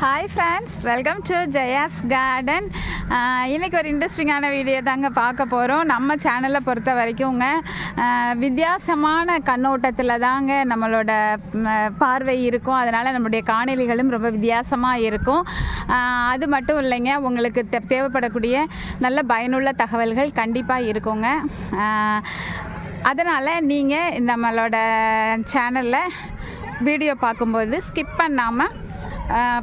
Hi friends welcome to Jaya's garden இன்றைக்கி ஒரு இன்ட்ரெஸ்டிங்கான வீடியோ தாங்க பார்க்க போகிறோம் நம்ம சேனலை பொறுத்த வரைக்கும்ங்க uh, வித்தியாசமான கண்ணோட்டத்தில் தாங்க நம்மளோட பார்வை இருக்கும். அதனால் நம்மளுடைய காணொலிகளும் ரொம்ப வித்தியாசமாக இருக்கும். Uh, அது மட்டும் இல்லைங்க உங்களுக்கு தே- தேவைப்படக்கூடிய நல்ல பயனுள்ள தகவல்கள் கண்டிப்பாக இருக்குங்க. Uh, அதனால் நீங்கள் நம்மளோட சேனலில் வீடியோ பார்க்கும்போது ஸ்கிப் பண்ணாமல்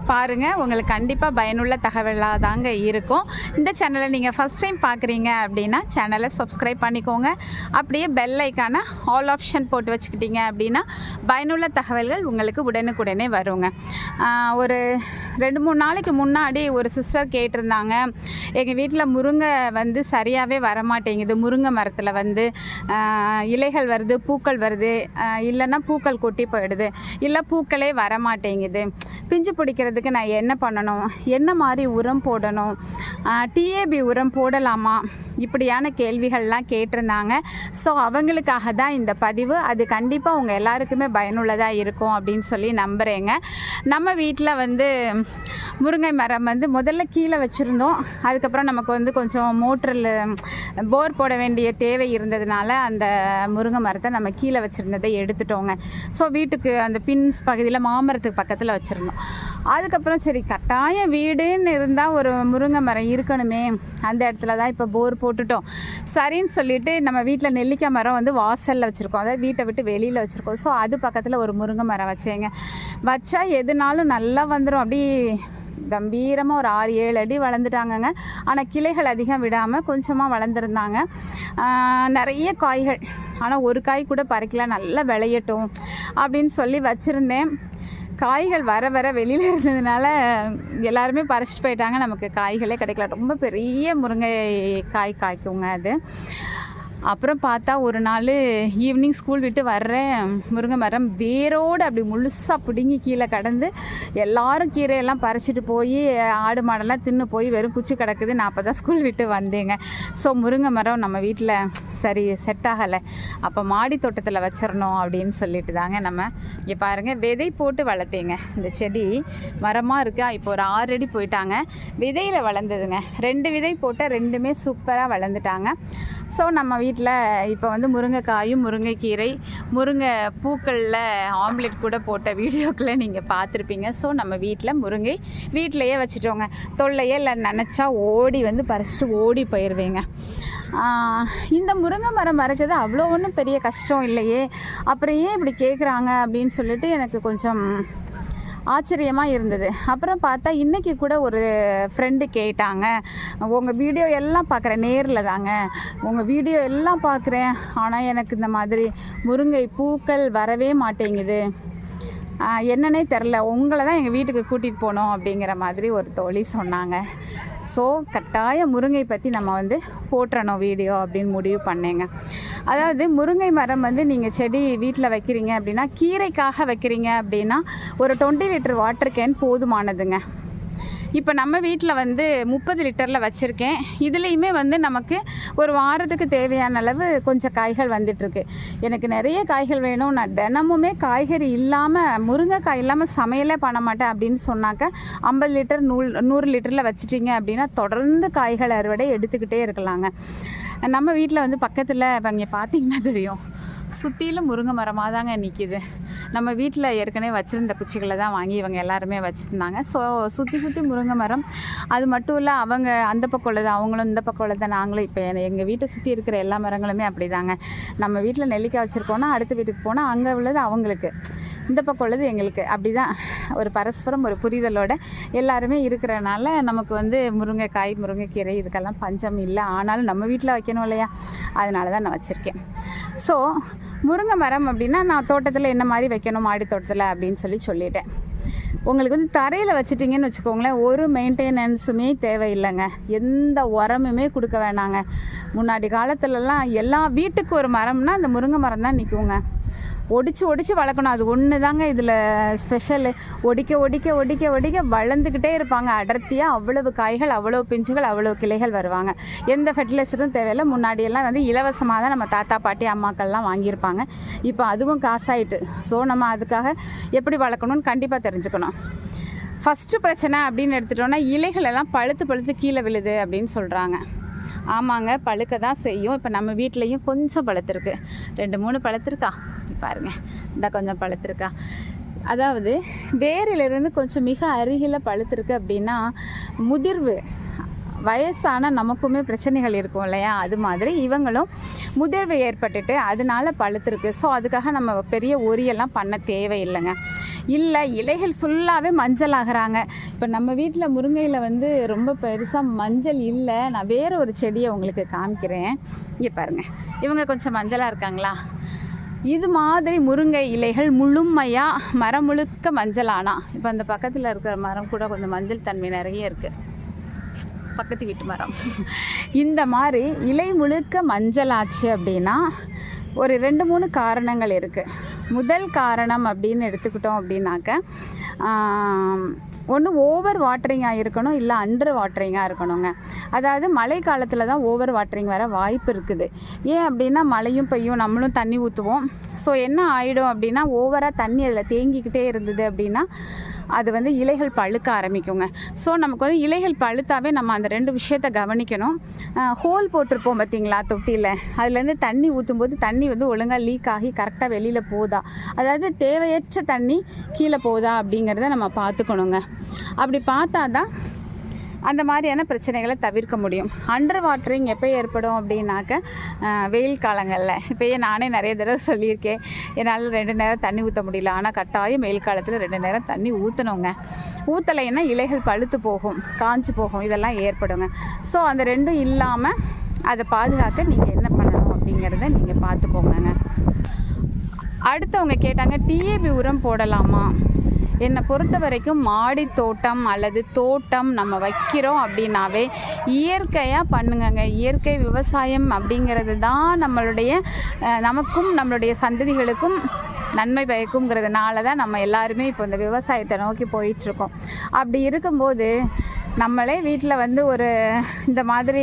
பாருங்கள் உங்களுக்கு கண்டிப்பாக பயனுள்ள தகவலாக தாங்க இருக்கும். இந்த சேனலை நீங்கள் ஃபஸ்ட் டைம் பார்க்குறீங்க அப்படின்னா சேனலை சப்ஸ்கிரைப் பண்ணிக்கோங்க. அப்படியே பெல் ஐக்கான ஆல் ஆப்ஷன் போட்டு வச்சுக்கிட்டீங்க அப்படின்னா பயனுள்ள தகவல்கள் உங்களுக்கு உடனுக்குடனே வருங்க. ஒரு ரெண்டு மூணு நாளைக்கு முன்னாடி ஒரு சிஸ்டர் கேட்டிருந்தாங்க. எங்கள் வீட்டில் முருங்கை வந்து சரியாகவே வரமாட்டேங்குது. முருங்கை மரத்தில் வந்து இலைகள் வருது பூக்கள் வருது. இல்லைன்னா பூக்கள் கொட்டி போயிடுது. இல்லை பூக்களே வரமாட்டேங்குது. பிஞ்சு பிடிக்கிறதுக்கு நான் என்ன பண்ணணும்? என்ன மாதிரி உரம் போடணும்? டிஏபி உரம் போடலாமா? இப்படியான கேள்விகள்லாம் கேட்டிருந்தாங்க. ஸோ அவங்களுக்காக தான் இந்த பதிவு. அது கண்டிப்பாக உங்கள் எல்லாருக்குமே பயனுள்ளதாக இருக்கும் அப்படின்னு சொல்லி நம்புகிறேங்க நம்ம வீட்டில் வந்து முருங்கை மரம் வந்து முதல்ல கீழே வச்சுருந்தோம். அதுக்கப்புறம் நமக்கு வந்து கொஞ்சம் மோட்டரில் போர் போட வேண்டிய தேவை இருந்ததுனால அந்த முருங்கை மரத்தை நம்ம கீழே வச்சுருந்ததை எடுத்துட்டோங்க. ஸோ வீட்டுக்கு அந்த பின்ஸ் பகுதியில் மாமரத்துக்கு பக்கத்தில் வச்சுருந்தோம். அதுக்கப்புறம் சரி கட்டாயம் வீடுன்னு இருந்தால் ஒரு முருங்கை மரம் இருக்கணுமே. அந்த இடத்துல தான் இப்போ போர் போட்டுட்டோம். சரின்னு சொல்லிட்டு நம்ம வீட்டில் நெல்லிக்காய் மரம் வந்து வாசலில் வச்சுருக்கோம். அதாவது வீட்டை விட்டு வெளியில் வச்சுருக்கோம். ஸோ அது பக்கத்தில் ஒரு முருங்கை மரம் வச்சேங்க. வச்சா எதுனாலும் நல்லா வந்துடும் அப்படி கம்பீரமாக ஒரு ஆறு ஏழு அடி வளர்ந்துட்டாங்கங்க. ஆனால் கிளைகள் அதிகம் விடாமல் கொஞ்சமாக வளர்ந்துருந்தாங்க. நிறைய காய்கள். ஆனால் ஒரு காய் கூட பறிக்கல. நல்லா விளையட்டும் அப்படின்னு சொல்லி வச்சுருந்தேன். காய்கள் வர வர வெளியில் இருந்ததுனால எல்லாருமே பறிச்சிட்டு போயிட்டாங்க. நமக்கு காய்களே கிடைக்கல. ரொம்ப பெரிய முருங்கை காய் காய்க்குங்க அது. அப்புறம் பார்த்தா ஒரு நாள் ஈவினிங் ஸ்கூல் விட்டு வர்றேன். முருங்கை மரம் வேரோடு அப்படி முழுசாக பிடுங்கி கீழே கடந்து எல்லாரும் கீரையெல்லாம் பறிச்சிட்டு போய் ஆடு மாடெல்லாம் தின்னு போய் வெறும் குச்சி கிடக்குது. நான் அப்போ தான் ஸ்கூல் விட்டு வந்தேங்க. ஸோ முருங்கை மரம் நம்ம வீட்டில் சரி செட் ஆகலை. அப்போ மாடி தோட்டத்தில் வச்சிடணும் அப்படின்னு சொல்லிட்டு தாங்க நம்ம இங்கே பாருங்கள் விதை போட்டு வளர்த்தேங்க. இந்த செடி மரமாக இருக்கா? இப்போ ஒரு ஆறு அடி போயிட்டாங்க. விதையில் வளர்ந்ததுங்க. ரெண்டு விதை போட்டால் ரெண்டுமே சூப்பராக வளர்ந்துட்டாங்க. ஸோ நம்ம வீட்டில் இப்போ வந்து முருங்கைக்காயும் முருங்கைக்கீரை முருங்கை பூக்களில் ஆம்லெட் கூட போட்ட வீடியோக்களை நீங்கள் பார்த்துருப்பீங்க. ஸோ நம்ம வீட்டில் முருங்கை வீட்டிலையே வச்சுட்டோங்க. தொல்லையே இல்லை நினச்சா ஓடி வந்து பறிச்சிட்டு ஓடி போயிடுவேங்க இந்த முருங்கை மரம் மறக்கிறது அவ்வளோ ஒன்றும் பெரிய கஷ்டம் இல்லையே. அப்புறம் ஏன் இப்படி கேட்குறாங்க அப்படின்னு சொல்லிட்டு எனக்கு கொஞ்சம் ஆச்சரியமாக இருந்தது. அப்புறம் பார்த்தா இன்றைக்கி கூட ஒரு ஃப்ரெண்டு கேட்டாங்க. உங்கள் வீடியோ எல்லாம் பார்க்குறேன் நேரில் தாங்க. உங்கள் வீடியோ எல்லாம் பார்க்குறேன். ஆனால் எனக்கு இந்த மாதிரி முருங்கை பூக்கள் வரவே மாட்டேங்குது. என்னன்னே தெரில உங்களை தான் எங்கள் வீட்டுக்கு கூட்டிகிட்டு போனோம் அப்படிங்கிற மாதிரி ஒரு தோழி சொன்னாங்க. ஸோ கட்டாய முருங்கை பற்றி நம்ம வந்து போட்டுறணும் வீடியோ அப்படின்னு முடிவு பண்ணேங்க. அதாவது முருங்கை மரம் வந்து நீங்கள் செடி வீட்டில் வைக்கிறீங்க அப்படின்னா கீரைக்காக வைக்கிறீங்க அப்படின்னா ஒரு டுவெண்ட்டி லிட்டர் வாட்டர் கேன் போதுமானதுங்க. இப்போ நம்ம வீட்டில் வந்து முப்பது லிட்டரில் வச்சுருக்கேன். இதுலேயுமே வந்து நமக்கு ஒரு வாரத்துக்கு தேவையான அளவு கொஞ்சம் காய்கள் வந்துட்டுருக்கு. எனக்கு நிறைய காய்கள் வேணும். நான் தினமுமே காய்கறி இல்லாமல் முருங்கைக்காய் இல்லாமல் சமையலே பண்ண மாட்டேன் அப்படின்னு சொன்னாக்க ஐம்பது லிட்டர் நூல் நூறு லிட்டரில் வச்சுட்டிங்க அப்படின்னா தொடர்ந்து காய்கள் அறுவடை எடுத்துக்கிட்டே இருக்கலாங்க. நம்ம வீட்டில் வந்து பக்கத்தில் இப்போ இங்கே பார்த்தீங்கன்னா தெரியும். சுற்றிலும் முருங்கை மரமாக தாங்க நிற்கிது நம்ம வீட்டில் ஏற்கனவே வச்சுருந்த குச்சிகளை தான் வாங்கி இவங்க எல்லாருமே வச்சுருந்தாங்க. ஸோ சுற்றி சுற்றி முருங்கை மரம். அது மட்டும் இல்லை அவங்க அந்த பக்கம் உள்ளது அவங்களும் இந்த பக்கம் உள்ளது நாங்களும் இப்போ எங்கள் வீட்டை சுற்றி இருக்கிற எல்லா மரங்களுமே அப்படி தாங்க நம்ம வீட்டில் நெல்லிக்காய் வச்சுருக்கோன்னா அடுத்த வீட்டுக்கு போனால் அங்கே உள்ளது அவங்களுக்கு. இந்த பக்கம் உள்ளது எங்களுக்கு. அப்படி தான் ஒரு பரஸ்பரம் ஒரு புரிதலோட எல்லாருமே இருக்கிறனால நமக்கு வந்து முருங்கைக்காய் முருங்கைக்கீரை இதுக்கெல்லாம் பஞ்சம் இல்லை. ஆனாலும் நம்ம வீட்டில் வைக்கணும் இல்லையா? அதனால தான் நான் வச்சுருக்கேன். ஸோ முருங்கை மரம் அப்படின்னா நான் தோட்டத்தில் என்ன மாதிரி வைக்கணும் மாடி தோட்டத்தில் அப்படின்னு சொல்லி சொல்லிட்டேன். உங்களுக்கு வந்து தரையில் வச்சுட்டிங்கன்னு வச்சுக்கோங்களேன் ஒரு மெயின்டெனன்ஸுமே தேவையில்லைங்க. எந்த உரமுமே கொடுக்க வேணாங்க. முன்னாடி காலத்துலலாம் எல்லா வீட்டுக்கு ஒரு மரம்னா அந்த முருங்கை மரம் தான் நிற்குங்க ஒடிச்சு ஒடிச்சு வளர்க்கணும். அது ஒன்று தாங்க இதில் ஸ்பெஷலு ஒடிக்க ஒடிக்க ஒடிக்க ஒடிக்க வளர்ந்துக்கிட்டே இருப்பாங்க. அடர்த்தியாக அவ்வளவு காய்கள் அவ்வளோ பிஞ்சுகள் அவ்வளோ கிளைகள் வருவாங்க. எந்த ஃபெர்டிலைசரும் தேவையில்லை. முன்னாடியெல்லாம் வந்து இலவசமாக தான் நம்ம தாத்தா பாட்டி அம்மாக்கள்லாம் வாங்கியிருப்பாங்க. இப்போ அதுவும் காசாயிட்டு. ஸோ நம்ம அதுக்காக எப்படி வளர்க்கணும்னு கண்டிப்பாக தெரிஞ்சுக்கணும். ஃபஸ்ட்டு பிரச்சனை அப்படின்னு எடுத்துட்டோன்னா இலைகள் எல்லாம் பழுத்து பழுத்து கீழே விழுது அப்படின்னு சொல்கிறாங்க ஆமாங்க பழுக்க தான் செய்யும். இப்போ நம்ம வீட்லேயும் கொஞ்சம் பழுத்திருக்கு. ரெண்டு மூணு பழுத்திருக்கா? பாருங்க. இந்த கொஞ்சம் பழுத்திருக்கா. அதாவது வேரிலிருந்து கொஞ்சம் மிக அருகில் பழுத்திருக்கு அப்படின்னா முதிர்வு வயசான நமக்குமே பிரச்சனைகள் இருக்கும் இல்லையா? அது மாதிரி இவங்களும் முதிர்வு ஏற்பட்டுட்டு அதனால பழுத்திருக்கு. ஸோ அதுக்காக நம்ம பெரிய ஒரியெல்லாம் பண்ண தேவையில்லைங்க. இல்லை இலைகள் ஃபுல்லாகவே மஞ்சள் ஆகுறாங்க இப்போ நம்ம வீட்டில் முருங்கையில் வந்து ரொம்ப பெருசாக மஞ்சள் இல்லை. நான் வேறு ஒரு செடியை உங்களுக்கு காமிக்கிறேன். இங்கே பாருங்கள் இவங்க கொஞ்சம் மஞ்சளாக இருக்காங்களா? இது மாதிரி முருங்கை இலைகள் முழுமையாக மரம் முழுக்க மஞ்சள் இப்போ அந்த பக்கத்தில் இருக்கிற மரம் கூட கொஞ்சம் மஞ்சள் தன்மை நிறைய இருக்குது பக்கத்து வீட்டு மரம். இந்த மாதிரி இலை முழுக்க மஞ்சள் ஆச்சு அப்படின்னா ஒரு ரெண்டு மூணு காரணங்கள் இருக்குது முதல் காரணம் அப்படின்னு எடுத்துக்கிட்டோம் அப்படின்னாக்க ஒன்று ஓவர் வாட்டரிங்காக இருக்கணும் இல்லை அண்டர் வாட்டரிங்காக இருக்கணுங்க. அதாவது மழை காலத்தில் தான் ஓவர் வாட்டரிங் வர வாய்ப்பு இருக்குது. ஏன் அப்படின்னா மழையும் பெய்யும் நம்மளும் தண்ணி ஊற்றுவோம் ஸோ என்ன ஆகிடும் அப்படின்னா ஓவராக தண்ணி அதில் தேங்கிக்கிட்டே இருந்தது அப்படின்னா அது வந்து இலைகள் பழுக்க ஆரம்பிக்குங்க. ஸோ நமக்கு வந்து இலைகள் பழுத்தாவே நம்ம அந்த ரெண்டு விஷயத்த கவனிக்கணும். ஹோல் போட்டிருப்போம் பார்த்தீங்களா தொட்டியில்? அதுலேருந்து தண்ணி ஊற்றும்போது தண்ணி வந்து ஒழுங்காக லீக் ஆகி கரெக்டாக வெளியில் போதா? அதாவது தேவையற்ற தண்ணி கீழே போதா அப்படிங்கிறத நம்ம பார்த்துக்கணுங்க. அப்படி பார்த்தா தான் அந்த மாதிரியான பிரச்சனைகளை தவிர்க்க முடியும். அண்டர் வாட்டரிங் எப்போ ஏற்படும் அப்படின்னாக்க வெயில் காலங்களில். இப்போயே நானே நிறைய தடவை சொல்லியிருக்கேன். என்னால் ரெண்டு நேரம் தண்ணி ஊற்ற முடியல. ஆனால் கட்டாயம் வெயில் காலத்தில் ரெண்டு நேரம் தண்ணி ஊற்றணுங்க ஊற்றலைன்னா இலைகள் பழுத்து போகும் காஞ்சி போகும். இதெல்லாம் ஏற்படுங்க. ஸோ அந்த ரெண்டும் இல்லாமல் அதை பாதுகாக்க நீங்கள் என்ன பண்ணணும் அப்படிங்கிறத நீங்கள் பார்த்துக்கோங்க அடுத்தவங்க கேட்டாங்க டிஏபி உரம் போடலாமா? என்னை பொறுத்த வரைக்கும் மாடி தோட்டம் அல்லது தோட்டம் நம்ம வைக்கிறோம் அப்படின்னாவே இயற்கையாக பண்ணுங்கங்க. இயற்கை விவசாயம் அப்படிங்கிறது தான் நம்மளுடைய நமக்கும் நம்மளுடைய சந்ததிகளுக்கும் நன்மை பயக்குங்கிறதுனால தான் நம்ம எல்லாருமே இப்போ இந்த விவசாயத்தை நோக்கி போயிட்டுருக்கோம். அப்படி இருக்கும்போது நம்மளே வீட்டில் வந்து ஒரு இந்த மாதிரி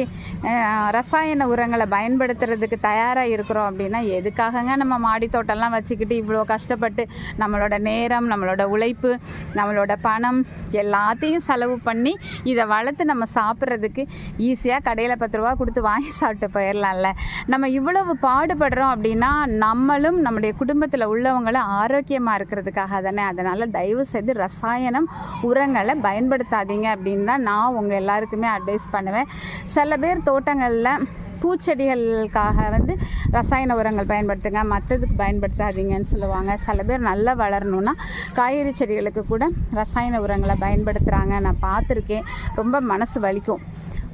ரசாயன உரங்களை பயன்படுத்துறதுக்கு தயாராக இருக்கிறோம் அப்படின்னா எதுக்காகங்க நம்ம மாடி தோட்டம்லாம் வச்சுக்கிட்டு இவ்வளோ கஷ்டப்பட்டு நம்மளோட நேரம் நம்மளோட உழைப்பு நம்மளோட பணம் எல்லாத்தையும் செலவு பண்ணி இதை வளர்த்து நம்ம சாப்பிட்றதுக்கு ஈஸியாக கடையில் பத்து ரூபா கொடுத்து வாங்கி சாப்பிட்டு போயிடலாம்ல. நம்ம இவ்வளவு பாடுபடுறோம் அப்படின்னா நம்மளும் நம்முடைய குடும்பத்தில் உள்ளவங்களும் ஆரோக்கியமாக இருக்கிறதுக்காக தானே. அதனால் தயவு செய்து ரசாயனம் உரங்களை பயன்படுத்தாதீங்க அப்படின்னு தான் நான் உங்கள் எல்லாருக்குமே அட்வைஸ் பண்ணுவேன். சில பேர் தோட்டங்களில் பூச்செடிகளுக்காக வந்து ரசாயன உரங்கள் பயன்படுத்துங்க மற்றதுக்கு பயன்படுத்தாதீங்கன்னு சொல்லுவாங்க. சில பேர் நல்லா வளரணுன்னா காய்கறி செடிகளுக்கு கூட ரசாயன உரங்களை பயன்படுத்துகிறாங்க நான் பார்த்துருக்கேன். ரொம்ப மனசு வலிக்கும்.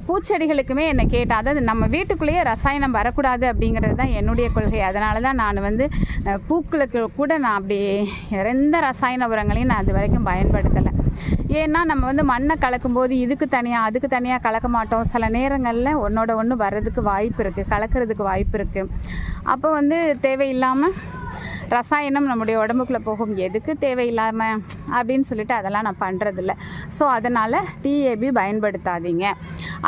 பூச்செடிகளுக்குமே என்னை கேட்டால் அதாவது நம்ம வீட்டுக்குள்ளேயே ரசாயனம் வரக்கூடாது அப்படிங்கிறது தான் என்னுடைய கொள்கை. அதனால தான் நான் வந்து பூக்களுக்கு கூட நான் அப்படி எந்த ரசாயன உரங்களையும் நான் அது வரைக்கும் பயன்படுத்தலை. ஏன்னா நம்ம வந்து மண்ணை கலக்கும்போது இதுக்கு தனியாக அதுக்கு தனியாக கலக்க மாட்டோம். சில நேரங்களில் ஒன்றோட ஒன்று வர்றதுக்கு வாய்ப்பு இருக்குது கலக்கிறதுக்கு வாய்ப்பு இருக்குது அப்போ வந்து தேவையில்லாமல் ரசாயனம் நம்முடைய உடம்புக்குள்ளே போகும். எதுக்கு தேவையில்லாமல் அப்படின்னு சொல்லிட்டு அதெல்லாம் நான் பண்ணுறதில்ல ஸோ அதனால் டிஏபி பயன்படுத்தாதீங்க.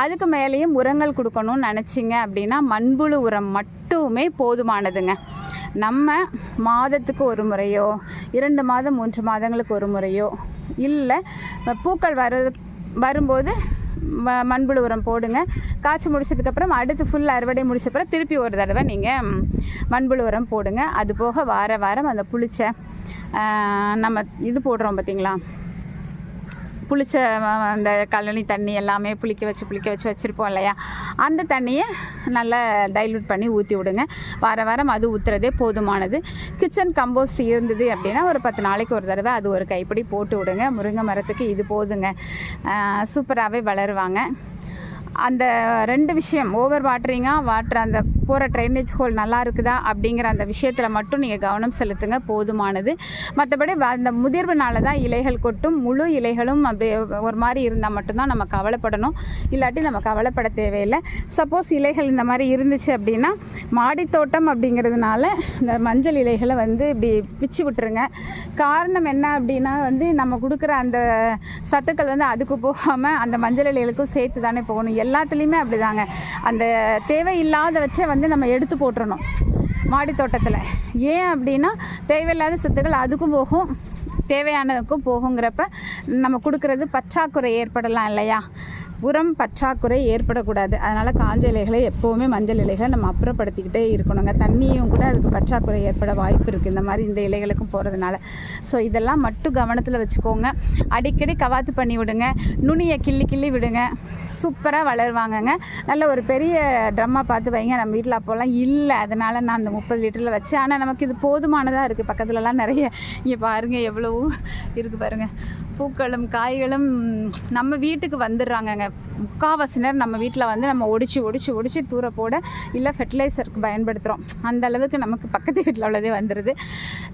அதுக்கு மேலேயும் உரங்கள் கொடுக்கணும்னு நினச்சிங்க அப்படின்னா மண்புழு உரம் மட்டுமே போதுமானதுங்க. நம்ம மாதத்துக்கு ஒரு முறையோ இரண்டு மாதம் மூன்று மாதங்களுக்கு ஒரு முறையோ இல்லை பூக்கள் வர வரும்போது மண்புழு உரம் போடுங்க. காய்ச்சி முடிச்சதுக்கப்புறம் அடுத்து ஃபுல் அறுவடை முடிச்சப்பறம் திருப்பி ஒரு தடவை நீங்கள் மண்புழு உரம் போடுங்க. அது போக வார வாரம் அந்த புளிச்ச நம்ம இது போடுறோம் பார்த்தீங்களா புளிச்ச அந்த கழனி தண்ணி எல்லாமே புளிக்க வச்சு புளிக்க வச்சு வச்சுருப்போம் இல்லையா? அந்த தண்ணியை நல்லா டைல்யூட் பண்ணி ஊற்றி விடுங்க. வார வாரம் அது ஊற்றுறதே போதுமானது. கிச்சன் கம்போஸ்ட் இருந்தது அப்படின்னா ஒரு பத்து நாளைக்கு ஒரு தடவை அது ஒரு கைப்பிடி போட்டு விடுங்க. முருங்கை மரத்துக்கு இது போதுங்க. சூப்பராகவே வளருவாங்க. அந்த ரெண்டு விஷயம் ஓவர் வாட்டரிங்காக வாட்டர் அந்த போகிற ட்ரைனேஜ் ஹோல் நல்லா இருக்குதா அப்படிங்கிற அந்த விஷயத்தில் மட்டும் நீங்கள் கவனம் செலுத்துங்க போதுமானது. மற்றபடி வ- அந்த முதிர்வுனால தான் இலைகள் கொட்டும் முழு இலைகளும் அப்படியே ஒரு மாதிரி இருந்தால் மட்டும்தான் நம்ம கவலைப்படணும். இல்லாட்டி நம்ம கவலைப்பட தேவையில்லை. சப்போஸ் இலைகள் இந்த மாதிரி இருந்துச்சு அப்படின்னா மாடித்தோட்டம் அப்படிங்கிறதுனால இந்த மஞ்சள் இலைகளை வந்து இப்படி பிச்சு விட்டுருங்க. காரணம் என்ன அப்படின்னா வந்து நம்ம கொடுக்குற அந்த சத்துக்கள் வந்து அதுக்கு போகாமல் அந்த மஞ்சள் இலைகளுக்கும் சேர்த்து தானே போகணும். எல்லாத்துலேயுமே அப்படிதாங்க. அந்த தேவையில்லாதவற்றை வந்து நம்ம எடுத்து போட்டுறணும். மாடி தோட்டத்தில். ஏன் அப்படின்னா தேவையில்லாத சத்துக்கள் அதுக்கும் போகும் தேவையானதுக்கும் போகுங்கிறப்ப நம்ம கொடுக்குறது பற்றாக்குறை ஏற்படலாம் இல்லையா? உரம் பற்றாக்குறை ஏற்படக்கூடாது. அதனால் காஞ்ச இலைகளை எப்போவுமே மஞ்சள் இலைகளை நம்ம அப்புறப்படுத்திக்கிட்டே இருக்கணுங்க. தண்ணியும் கூட அதுக்கு பற்றாக்குறை ஏற்பட வாய்ப்பு இருக்குது இந்த மாதிரி இந்த இலைகளுக்கும் போகிறதுனால ஸோ இதெல்லாம் மட்டும் கவனத்தில் வச்சுக்கோங்க. அடிக்கடி கவாத்து பண்ணி விடுங்க. நுனியை கிள்ளி கிள்ளி விடுங்க. சூப்பராக வளருவாங்கங்க. நல்ல ஒரு பெரிய ட்ரம்மாக பார்த்து வைங்க. நம்ம வீட்டில் அப்போல்லாம் இல்லை. அதனால் நான் அந்த முப்பது லிட்டரில் வச்சேன் ஆனால் நமக்கு இது போதுமானதாக இருக்குது பக்கத்துலலாம் நிறைய இங்கே பாருங்கள் எவ்வளவோ இருக்குது பாருங்கள் பூக்களும் காய்களும் நம்ம வீட்டுக்கு வந்துடுறாங்கங்க. முக்காவாசினர் நம்ம வீட்டில் வந்து நம்ம ஒடிச்சு ஒடிச்சு ஒடிச்சு தூர போட இல்லை ஃபெர்டிலைசருக்கு பயன்படுத்துகிறோம் அந்த அளவுக்கு நமக்கு பக்கத்து வீட்டில் உள்ளதே வந்துடுது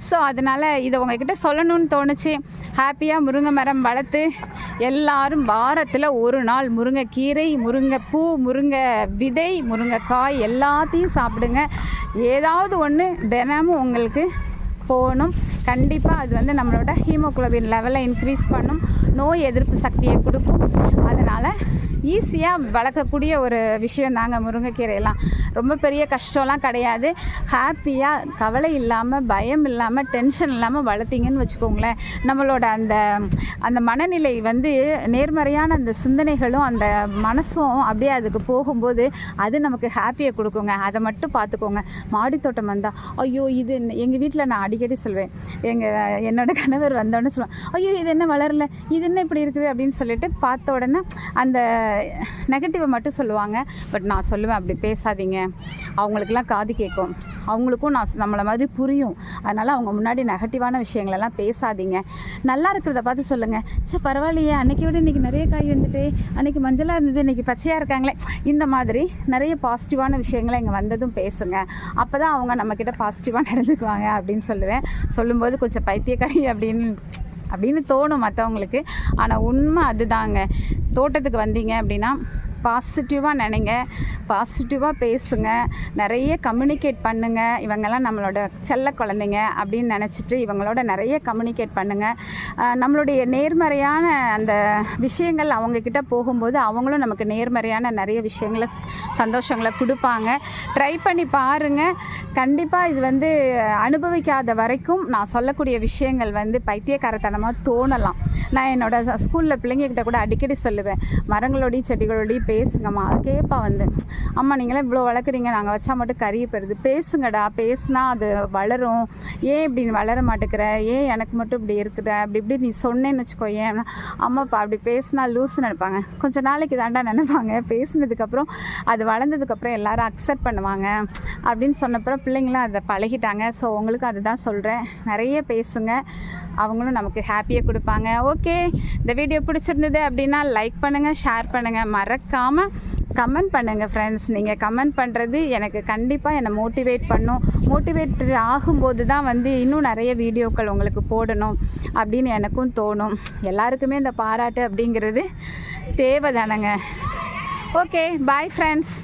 ஸோ அதனால் இதை உங்ககிட்ட சொல்லணும்னு தோணுச்சு. ஹாப்பியாக முருங்கை மரம் வளர்த்து எல்லாரும் வாரத்தில் ஒரு நாள் முருங்கைக்கீரை முருங்கைப்பூ முருங்கை விதை முருங்கைக்காய் எல்லாத்தையும் சாப்பிடுங்க. ஏதாவது ஒன்று தினமும் உங்களுக்கு போகணும். கண்டிப்பாக அது வந்து நம்மளோட ஹீமோக்ளோபின் லெவலை இன்க்ரீஸ் பண்ணும். நோய் எதிர்ப்பு சக்தியை கொடுக்கும். அதனால் ஈஸியாக வளர்க்கக்கூடிய ஒரு விஷயம் தாங்க முருங்கைக்கீரையெல்லாம். ரொம்ப பெரிய கஷ்டம்லாம் கிடையாது. ஹாப்பியாக கவலை இல்லாமல் பயம் இல்லாமல் டென்ஷன் இல்லாமல் வளர்த்திங்கன்னு வச்சுக்கோங்களேன். நம்மளோட அந்த அந்த மனநிலை வந்து நேர்மறையான அந்த சிந்தனைகளும் அந்த மனசும் அப்படியே அதுக்கு போகும்போது அது நமக்கு ஹாப்பியை கொடுக்குங்க. அதை மட்டும் பார்த்துக்கோங்க. மாடி தோட்டம் வந்தால் ஐயோ இது எங்கள் வீட்டில் நான் அடிக்கடி சொல்வேன். எங்கள் என்னோட கணவர் வந்தோடனே சொல்லுவேன் ஐயோ இது என்ன வளரல? இது என்ன இப்படி இருக்குது? அப்படின்னு சொல்லிட்டு பார்த்த உடனே அந்த நெகட்டிவை மட்டும் சொல்லுவாங்க. பட் நான் சொல்லுவேன் அப்படி பேசாதீங்க. அவங்களுக்கெல்லாம் காது கேட்கும். அவங்களுக்கும் நான் நம்மளை மாதிரி புரியும். அதனால் அவங்க முன்னாடி நெகட்டிவான விஷயங்களெல்லாம் பேசாதீங்க. நல்லா இருக்கிறத பார்த்து சொல்லுங்கள் சே பரவாயில்லையே. அன்னைக்கு விட இன்றைக்கி நிறைய காய் வந்துட்டு அன்றைக்கி மஞ்சளாக இருந்தது இன்றைக்கி பச்சையாக இருக்காங்களே. இந்த மாதிரி நிறைய பாசிட்டிவான விஷயங்களை இங்கே வந்ததும் பேசுங்க. அப்போ தான் அவங்க நம்மக்கிட்ட பாசிட்டிவாக நடந்துக்குவாங்க அப்படின்னு சொல்லுவேன். சொல்லும்போது கொஞ்சம் பைத்தியக்காரி அப்படின்னு அப்படின்னு தோணும் மற்றவங்களுக்கு ஆனால் உண்மை அதுதாங்க. தோட்டத்துக்கு வந்தீங்க அப்படின்னா பாசிட்டிவாக நினைங்க பாசிட்டிவாக பேசுங்க நிறைய கம்யூனிகேட் பண்ணுங்கள் இவங்கெல்லாம் நம்மளோட செல்ல குழந்தைங்க அப்படின்னு நினச்சிட்டு இவங்களோட நிறைய கம்யூனிகேட் பண்ணுங்கள் நம்மளுடைய நேர்மறையான அந்த விஷயங்கள் அவங்கக்கிட்ட போகும்போது அவங்களும் நமக்கு நேர்மறையான நிறைய விஷயங்களை சந்தோஷங்களை கொடுப்பாங்க. ட்ரை பண்ணி பாருங்கள் கண்டிப்பாக இது வந்து அனுபவிக்காத வரைக்கும் நான் சொல்லக்கூடிய விஷயங்கள் வந்து பைத்தியக்காரத்தனமாக தோணலாம். நான் என்னோட ஸ்கூலில் பிள்ளைங்கக்கிட்ட கூட அடிக்கடி சொல்லுவேன் மரங்களோடையும் செடிகளோடையும் பேசுங்கம்மா. கேட்பா வந்து அம்மா நீங்களாம் இவ்வளோ வளர்க்குறீங்க. நாங்கள் வச்சா மட்டும் கறிய பெறுது. பேசுங்கடா. பேசுனா அது வளரும். ஏன் இப்படி நீ வளர மாட்டேங்கிற ஏன் எனக்கு மட்டும் இப்படி இருக்குது? அப்படி இப்படி நீ சொன்னேன்னு வச்சுக்கோ ஏன் அம்மாப்பா அப்படி பேசுனா லூஸ் நினைப்பாங்க. கொஞ்சம் நாளைக்கு தாண்டா நினைப்பாங்க. பேசினதுக்கப்புறம் அது வளர்ந்ததுக்கப்புறம் எல்லாரும் அக்செப்ட் பண்ணுவாங்க. அப்படின்னு சொன்னப்புறம் பிள்ளைங்களும் அதை பழகிட்டாங்க. ஸோ உங்களுக்கு அதுதான் சொல்கிறேன் நிறைய பேசுங்க. அவங்களும் நமக்கு ஹாப்பியை கொடுப்பாங்க. ஓகே இந்த வீடியோ பிடிச்சிருந்தது அப்படின்னா லைக் பண்ணுங்கள் ஷேர் பண்ணுங்கள் மறக்காமல் கமெண்ட் பண்ணுங்கள் ஃப்ரெண்ட்ஸ் நீங்கள் கமெண்ட் பண்ணுறது எனக்கு கண்டிப்பாக என்னை மோட்டிவேட் பண்ணும். மோட்டிவேட் ஆகும்போது தான் வந்து இன்னும் நிறைய வீடியோக்கள் உங்களுக்கு போடணும் அப்படின்னு எனக்கும் தோணும். எல்லாருக்குமே இந்த பாராட்டு அப்படிங்கிறது தேவை தானேங்க. Okay bye friends